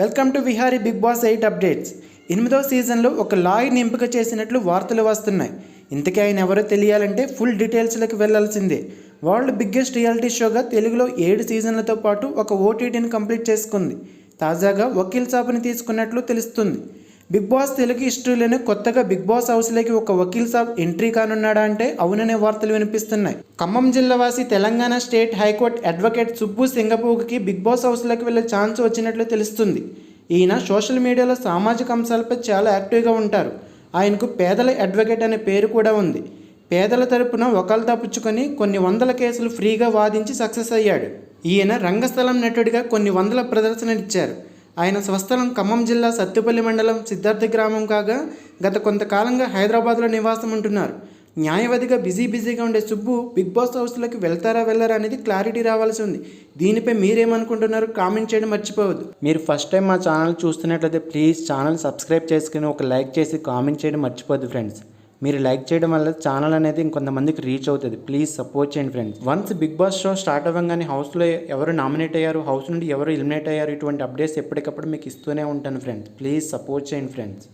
Welcome to Vihari Bigg Boss eight updates ఎనిమిదో సీజన్లో ఒక లాయర్ని ఎంపిక చేసినట్లు వార్తలు వస్తున్నాయి. ఇంతకీ ఆయన ఎవరో తెలియాలంటే ఫుల్ డీటెయిల్స్లోకి వెళ్ళాల్సిందే వరల్డ్ బిగ్గెస్ట్ రియాలిటీ షోగా తెలుగులో ఏడు సీజన్లతో పాటు ఒక ఓటీటీని కంప్లీట్ చేసుకుంది. తాజాగా వకీల్ సాపుని తీసుకున్నట్లు తెలుస్తుంది. బిగ్ బాస్ తెలుగు హిస్టరీలోనే కొత్తగా బిగ్ బాస్ హౌస్లోకి ఒక వకీల్ సాబ్ ఎంట్రీ కానున్నాడా అంటే అవుననే వార్తలు వినిపిస్తున్నాయి. ఖమ్మం జిల్లా వాసి Telangana state high court advocate Subbu సింగపూర్కి big boss హౌస్లోకి వెళ్ళే ఛాన్స్ వచ్చినట్లు తెలుస్తుంది. ఈయన సోషల్ మీడియాలో సామాజిక అంశాలపై చాలా యాక్టివ్గా ఉంటారు. ఆయనకు పేదల అడ్వకేట్ అనే పేరు కూడా ఉంది. పేదల తరపున ఒకళ్ళు తప్పించుకొని కొన్ని వందల కేసులు ఫ్రీగా వాదించి సక్సెస్ అయ్యాడు. ఈయన రంగస్థలం నటుడిగా కొన్ని వందల ప్రదర్శనలిచ్చారు ఆయన స్వస్థలం ఖమ్మం జిల్లా సత్తుపల్లి మండలం సిద్ధార్థ గ్రామం కాగా గత కొంతకాలంగా హైదరాబాద్లో నివాసం ఉంటున్నారు న్యాయవాదిగా బిజీ బిజీగా ఉండే సుబ్బు బిగ్ బాస్ హౌస్లోకి వెళ్తారా వెళ్ళారా అనేది క్లారిటీ రావాల్సి ఉంది. దీనిపై మీరేమనుకుంటున్నారు కామెంట్ చేయడం మర్చిపోవద్దు. మీరు ఫస్ట్ టైం మా ఛానల్ చూస్తున్నట్లయితే ప్లీజ్ ఛానల్ సబ్స్క్రైబ్ చేసుకుని ఒక లైక్ చేసి కామెంట్ చేయడం మర్చిపోద్దు ఫ్రెండ్స్. మీరు లైక్ చేయడం వల్ల ఛానల్ అనేది ఇంకొంతమందికి రీచ్ అవుతుంది. ప్లీజ్ సపోర్ట్ చేయండి friends once Bigg Boss show start అవ్వగానే హౌస్లో ఎవరు నామినేట్ అయ్యారు హౌస్ నుండి ఎవరు ఎలిమినేట్ అయ్యారు ఇటువంటి అప్డేట్స్ ఎప్పటికప్పుడు మీకు ఇస్తూనే ఉంటాను ఫ్రెండ్స్ ప్లీజ్ సపోర్ట్ చేయండి ఫ్రెండ్స్